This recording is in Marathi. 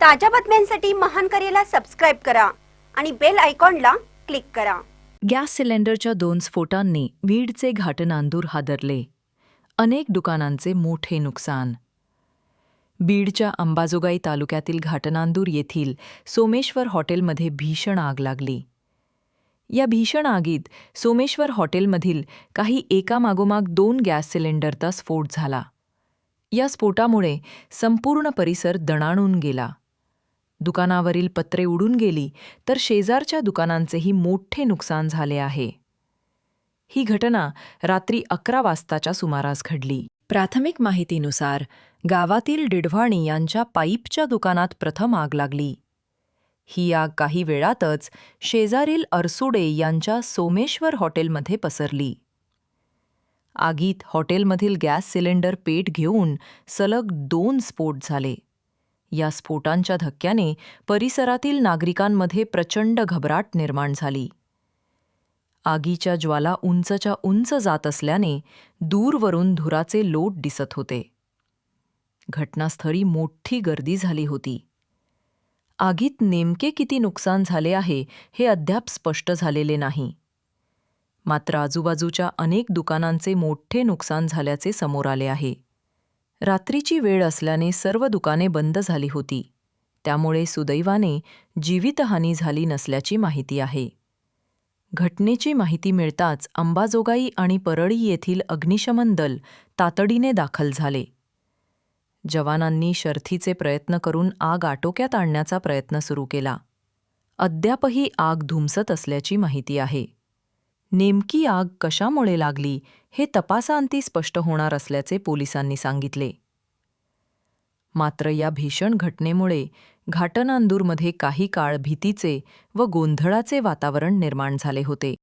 ताज्या बातम्यांसाठी महान करेला सबस्क्राईब करा आणि बेल आयकॉनला क्लिक करा. गॅस सिलेंडरच्या दोन स्फोटांनी बीडचे घाटनांदूर हादरले. अनेक दुकानांचे मोठे नुकसान. बीडच्या अंबाजोगाई तालुक्यातील घाटनांदूर येथील सोमेश्वर हॉटेलमध्ये भीषण आग लागली. या भीषण आगीत सोमेश्वर हॉटेलमधील काही एकामागोमाग दोन गॅस सिलेंडरचा स्फोट झाला. या स्फोटामुळे संपूर्ण परिसर दणाणून गेला. दुकानावरील पत्रे उडून गेली तर शेजारच्या दुकानांचेही मोठे नुकसान झाले आहे. ही घटना रात्री अकरा वाजताच्या सुमारास घडली. प्राथमिक माहितीनुसार गावातील डिडवाणी यांच्या पाईपच्या दुकानात प्रथम आग लागली. ही आग काही वेळातच शेजारील अरसुडे यांच्या सोमेश्वर हॉटेलमध्ये पसरली. आगीत हॉटेलमधील गॅस सिलेंडर पेट घेऊन सलग दोन स्फोट झाले. या स्फोटांच्या धक्क्याने परिसरातील नागरिकांमध्ये प्रचंड घबराट निर्माण झाली. आगीच्या ज्वाला उंचच्या उंच जात असल्याने दूरवरून धुराचे लोट दिसत होते. घटनास्थळी मोठी गर्दी झाली होती. आगीत नेमके किती नुकसान झाले आहे हे अद्याप स्पष्ट झालेले नाही. मात्र आजूबाजूच्या अनेक दुकानांचे मोठे नुकसान झाल्याचे समोर आले आहे. रात्रीची वेळ असल्याने सर्व दुकाने बंद झाली होती. त्यामुळे सुदैवाने जीवितहानी झाली नसल्याची माहिती आहे. घटनेची माहिती मिळताच अंबाजोगाई आणि परळी येथील अग्निशमन दल तातडीने दाखल झाले. जवानांनी शर्थीचे प्रयत्न करून आग आटोक्यात आणण्याचा प्रयत्न सुरू केला. अद्यापही आग धुमसत असल्याची माहिती आहे. नेमकी आग कशामुळे लागली हे तपासांती स्पष्ट होणार असल्याचे पोलिसांनी सांगितले. मात्र या भीषण घटनेमुळे घाटनांदूरमध्ये काही काळ भीतीचे व गोंधळाचे वातावरण निर्माण झाले होते.